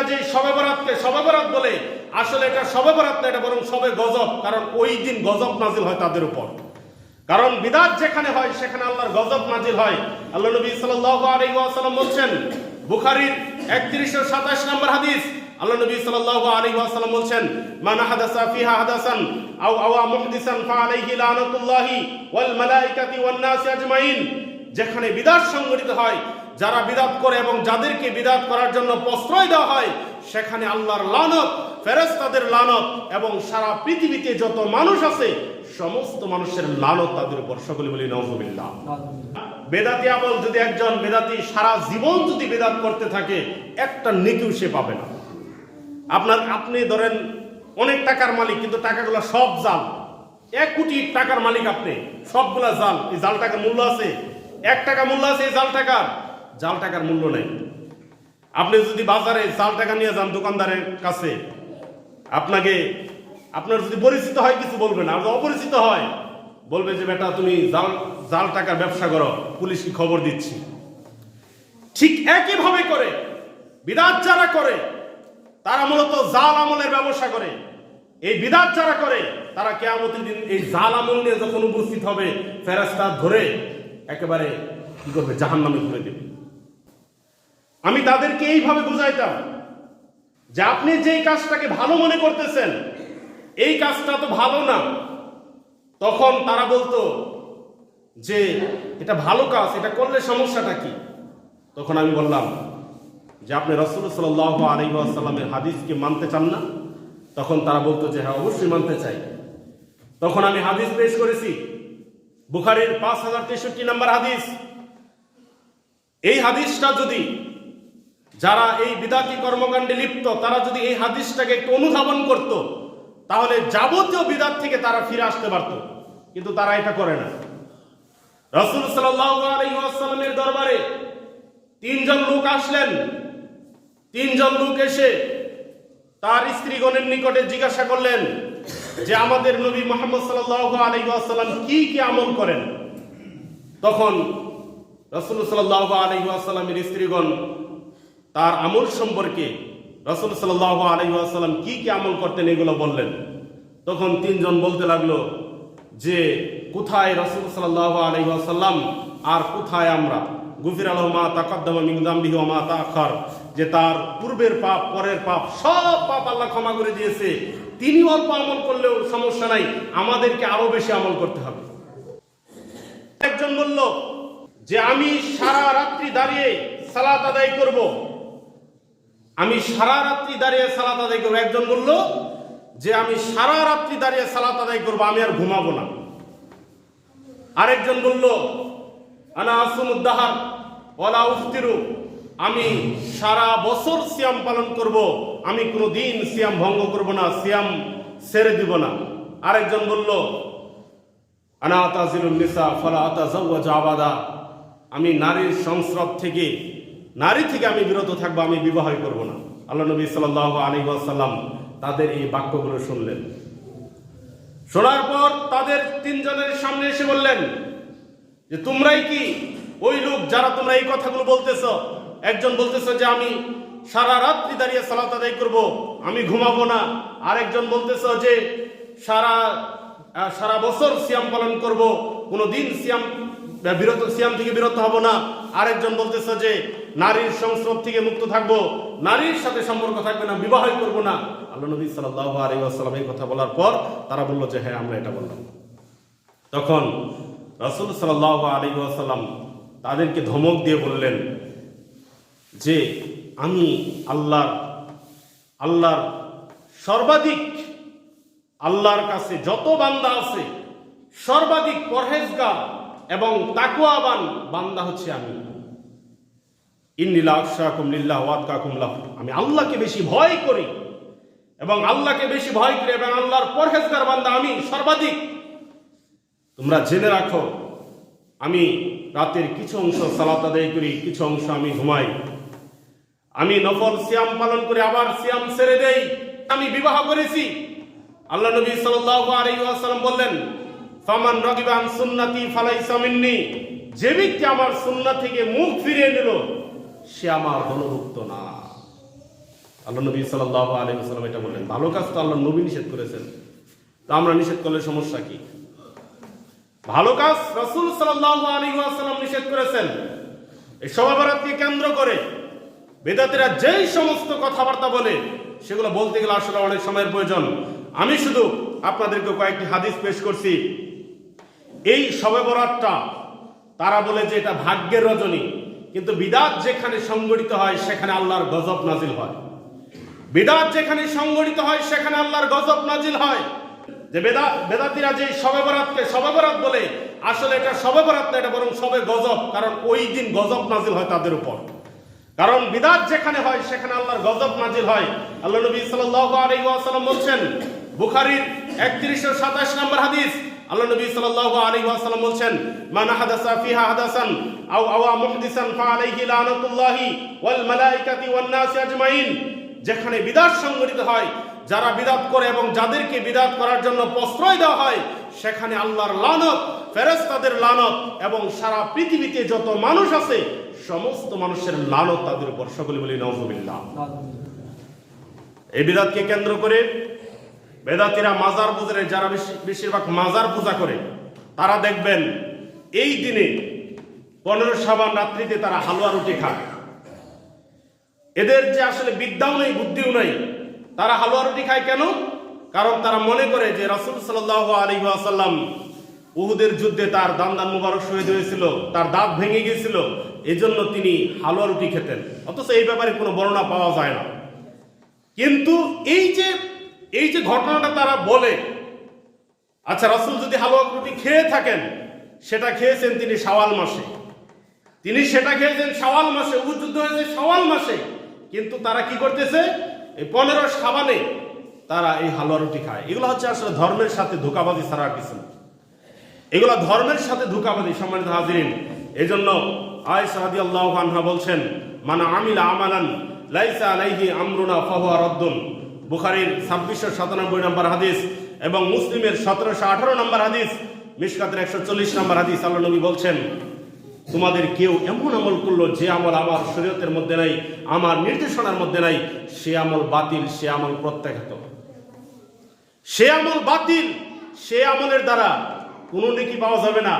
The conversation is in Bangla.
বিদাতিরা যে সবে বরাতকে সবে বরাত বলে, আসলে এটা সবে বরাত না, এটা বরং সবে গজব, কারণ ওই দিন গজব নাজিল হয় তাদের উপর। কারণ বিদাত যেখানে হয়, সেখানে আল্লাহর গজব নাজিল হয়। আল্লাহ নবী সাল্লাল্লাহু আলাইহি ওয়াসাল্লাম বলছেন, বুখারীর 3127 নম্বর হাদিস, আল্লাহ নবী সাল্লাল্লাহু আলাইহি ওয়াসাল্লাম বলছেন, মান হাদাসা ফিহা হাদাসান আও আওয়া মুহদিসান ফাআলাইহি লানাতুল্লাহি ওয়াল মালাইকাতি ওয়ান নাসি আজমাইন। যেখানে বিদাত সংগঠিত হয় যারা বিদাত করে এবং যাদেরকে বিদাত করার জন্য প্রশ্রয় দেওয়া হয়, সেখানে আল্লাহর লানত, ফেরেশতাদের লানত এবং সারা পৃথিবীতে যত মানুষ আছে, সমস্ত মানুষের লালত তাদের উপর। সকলে বলি নজবিল্লাহ বেদাতি আমল যদি একজন বেদাতি সারা জীবন যদি বেদাত করতে থাকে, একটা নেকিও সে পাবে না। আপনার, আপনি ধরেন অনেক টাকার মালিক, কিন্তু টাকাগুলো সব জাল। এক কোটি টাকার মালিক আপনি, সবগুলা জাল। এই জাল টাকার মূল্য আছে? এক টাকা মূল্য আছে এই জাল টাকার জাল টাকার মূল্য নেই। আপনি যদি বাজারে জাল টাকা নিয়ে যান দোকানদারের কাছে, আপনাকে, আপনার যদি পরিচিত হয় কিছু বলবে না যদি অপরিচিত হয়, বলবে যে, বেটা, তুমি জাল জাল টাকার ব্যবসা করো পুলিশকে খবর দিচ্ছি? ঠিক একইভাবে করে বিরাট যারা করে, তারা মূলত জাল আমলের ব্যবসা করে। এই বিদাত যারা করে, তারা কেয়ামতের দিন এই জাল আমল নিয়ে যখন উপস্থিত হবে ফেরাস্তা ধরে একেবারে কি করবে? জাহান নামে ঘুরে দেবে। আমি তাদেরকে এইভাবে বুঝাইতাম যে আপনি যেই কাজটাকে ভালো মনে করতেছেন, এই কাজটা তো ভালো না। তখন তারা বলতো যে, এটা ভালো কাজ, এটা করলে সমস্যাটা কি? তখন আমি বললাম যে, আপনি রসুল সাল্লাহ আলহিহাসাল্লামের হাদিসকে মানতে চান না? তখন তারা বলতো যে হ্যাঁ অবশ্যই মানতে চাই। তখন আমি হাদিস পেশ করেছি, বুখারির পাঁচ হাজার তেষট্টি নম্বর হাদিস। এই হাদিসটা যদি যারা এই বিদাতি কর্মকাণ্ডে লিপ্ত, তারা যদি এই হাদিসটাকে একটু অনুধাবন করত, তাহলে যাবতীয় বিদাত থেকে তারা ফিরে আসতে পারত। কিন্তু তারা এটা করে না। রসুল সাল্লামের দরবারে তিনজন লোক আসলেন। তিনজন লোক এসে তার স্ত্রীগণের নিকটে জিজ্ঞাসা করলেন যে, আমাদের নবী মোহাম্মদ আলহিহাসাল্লাম কি কি আমল করেন? তখন রসুল সাল্লাহ স্ত্রীগণ তার আমল সম্পর্কে রসুল সাল্লাহ আলহিহাসাল্লাম কি কি আমল করতেন এগুলো বললেন। তখন তিনজন বলতে লাগল যে, কোথায় রসুল সাল্লাহ আলহিহাসাল্লাম আর কোথায় আমরা? গুফির আলহ মা তাকদ্দমা মিংদাম্বিহ মা তাখার যে তার পূর্বের পাপ, পরের পাপ, সব পাপ আল্লাহ ক্ষমা করে দিয়েছে। তিনি অল্প আমল করলেও সমস্যা নাই, আমাদেরকে আরও বেশি আমল করতে হবে। একজন বলল যে, আমি সারা রাত্রি দাঁড়িয়ে সালাত আদায় করব। আমি সারা রাত্রি দাঁড়িয়ে সালাত আদায় করব। একজন বলল, যে আমি সারা রাত্রি দাঁড়িয়ে সালাত আদায় করব, আমি আর ঘুমাবো না। আরেকজন বলল, আনা আসুমুদ্দাহার ওলা উফতিরু, আমি সারা বছর সিয়াম পালন করব, আমি কোনো দিন সিয়াম ভঙ্গ করব না, সিয়াম ছেড়ে দিব না। আরেকজন বলল, আনা আতাজিরুল নিসা, ফলা আতাজাওয়াজ আবাদা, আমি নারীর সংস্রব থেকে নারী থেকে আমি বিরত থাকব, আমি বিবাহই করব না। আল্লাহ নবী সাল্লাহ আলী আসাল্লাম তাদের এই বাক্যগুলো শুনলেন। শোনার পর তাদের তিনজনের সামনে এসে বললেন, যে তোমরাই কি? ওই লোক যারা তোমরা এই কথাগুলো বলতেছ, একজন বলতেছ যে আমি সারা রাত্রি দাঁড়িয়ে সালাত আদায় করব, আমি ঘুমাবো না। আরেকজন বলতেছ যে সারা সারা বছর সিয়াম পালন করব কোনো দিন সিয়াম বিরত, সিয়াম থেকে বিরত হব না। আরেকজন বলতেছ যে, নারীর সংস্রব থেকে মুক্ত থাকব। নারীর সাথে সম্পর্ক থাকবে না, বিবাহই করব না। আল্লাহ নবী সাল্লাহ আলী আসসালাম এই কথা বলার পর তারা বলল যে হ্যাঁ আমরা এটা বললাম। তখন রাসুল সাল্লাহ আলী আসাল্লাম তাদেরকে ধমক দিয়ে বললেন যে, আমি আল্লাহর আল্লাহর সর্বাধিক, আল্লাহর কাছে যত বান্দা আছে, সর্বাধিক পরহেজগার এবং তাকুয়াবান বান্দা হচ্ছে আমি। ইন্নিলা আশাকুম লিল্লাহ ওয়াতকাকুম আমি আল্লাহকে বেশি ভয় করি এবং আল্লাহকে বেশি ভয় করি এবং আল্লাহর পরহেজগার বান্দা আমি সর্বাধিক। তোমরা জেনে রাখো, আমি রাতের কিছু অংশ সালাত আদায় করি, কিছু অংশ আমি ঘুমাই। আমি নফল সিয়াম পালন করে আবার সিয়াম ছেড়ে দেই। আমি বিবাহ করেছি। আল্লাহ নবী সাল্লাল্লাহু আলাইহি ওয়াসাল্লাম বললেন ফামান রাগিবান সুন্নতি ফালাইসা মিন্নি। যে ব্যক্তি আমার সুন্নাত থেকে মুখ ফিরিয়ে নিল, সে আমার দলভুক্ত না। আল্লাহ নবী সাল্লাহ আলী সাল্লাম এটা বললেন। ভালো কাজ তো আল্লাহ নবী নিষেধ করেছেন। তা আমরা নিষেধ করলে সমস্যা কি? ভালো কাজ রসুল সাল্লাহ আলী সাল্লাম নিষেধ করেছেন। এই সভাবরাতকে কেন্দ্র করে বেদাতিরা যেই সমস্ত কথাবার্তা বলে, সেগুলো বলতে গেলে আসলে অনেক সময়ের প্রয়োজন। আমি শুধু আপনাদেরকে কয়েকটি হাদিস পেশ করছি। এই শবে বরাতটা, তারা বলে যে এটা ভাগ্যের রজনী। কিন্তু বিদাত যেখানে সংগঠিত হয়, সেখানে আল্লাহর গজব নাজিল হয়। বিদাত যেখানে সংগঠিত হয়, সেখানে আল্লাহর গজব নাজিল হয়। যে বেদা, বেদাতিরা যে শবে বরাতকে শবে বরাত বলে, আসলে এটা শবে বরাত না, এটা বরং সবে গজব, কারণ ওই দিন গজব নাজিল হয় তাদের উপর। কারণ বিদাত যেখানে হয়, সেখানে আল্লাহর গজব নাজিল হয়। আল্লাহ নবী আলাইহি ওয়াসাল্লাম বলছেন, বুখারীর 3127 নম্বর হাদিস আল্লাহ নবী সাল্লাল্লাহু আলাইহি ওয়াসাল্লাম বলছেন মান হাদাসা ফিহা হাদাসান আও আওয়া মুহদিসান ফাআলাইহি লানাতুল্লাহি ওয়াল মালাইকাতি ওয়ান নাসি আজমাইন। যেখানে বিদাত সংগঠিত হয় যারা বিদাত করে এবং যাদেরকে বিদাত করার জন্য প্রশ্রয় দেওয়া হয় সেখানে আল্লাহর লানত ফেরেশতাদের লানত এবং সারা পৃথিবীতে যত মানুষ আছে সমস্ত মানুষের লানত তাদের উপর। সকলে বলি নজবিল্লাহ এই বিদাতকে কেন্দ্র করে বেদাতিরা মাজার পূজারে যারা বেশি- বেশিরভাগ মাজার পূজা করে, তারা দেখবেন এই দিনে পনেরো সাবান রাত্রিতে তারা হালুয়া রুটি খায়। এদের যে আসলে বিদ্যাও নেই, বুদ্ধিও নেই, তারা হালুয়া রুটি খায় কেন? কারণ তারা মনে করে যে রাসুল সাল্লাহ আলী আসাল্লাম উহুদের যুদ্ধে তার দান দান মুবারক শহীদ হয়েছিল, তার দাঁত ভেঙে গিয়েছিল, এজন্য তিনি হালুয়া রুটি খেতেন। অথচ এই ব্যাপারে কোনো বর্ণনা পাওয়া যায় না। কিন্তু এই যে এই যে ঘটনাটা তারা বলে আচ্ছা রাসুল যদি হালুয়া রুটি খেয়ে থাকেন, সেটা খেয়েছেন তিনি শাওয়াল মাসে। তিনি সেটা খেয়েছেন শাওয়াল মাসে উহুদ যুদ্ধ হয়েছে শাওয়াল মাসে। কিন্তু তারা কি করতেছে? এই পনেরো সাবানে তারা এই হালুয়া রুটি খায়। এগুলো হচ্ছে আসলে ধর্মের সাথে ধোকাবাজি ছাড়া কিছু না এগুলো ধর্মের সাথে ধোকাবাজি, সম্মানিত হাজিরিন। এই জন্য আয়সা রাদি আল্লাহ বলছেন, মানা আমিলা আমালান, লাইসা আলাইহি আমরুনা ফাহুয়া রদ্দুন। বুখারীর ছাব্বিশশো সাতানব্বই নম্বর হাদিস এবং মুসলিমের সতেরোশো আঠারো নম্বর হাদিস মিশকাতের একশো চল্লিশ নম্বর হাদিস আল্লাহ নবী বলছেন, তোমাদের কেউ এমন আমল করল যে আমল আমার শরীয়তের মধ্যে নাই, আমার নির্দেশনার মধ্যে নাই, সে আমল বাতিল, সে আমল প্রত্যাখ্যাত সে আমল বাতিল, সে আমলের দ্বারা কোনো নেকি পাওয়া যাবে না।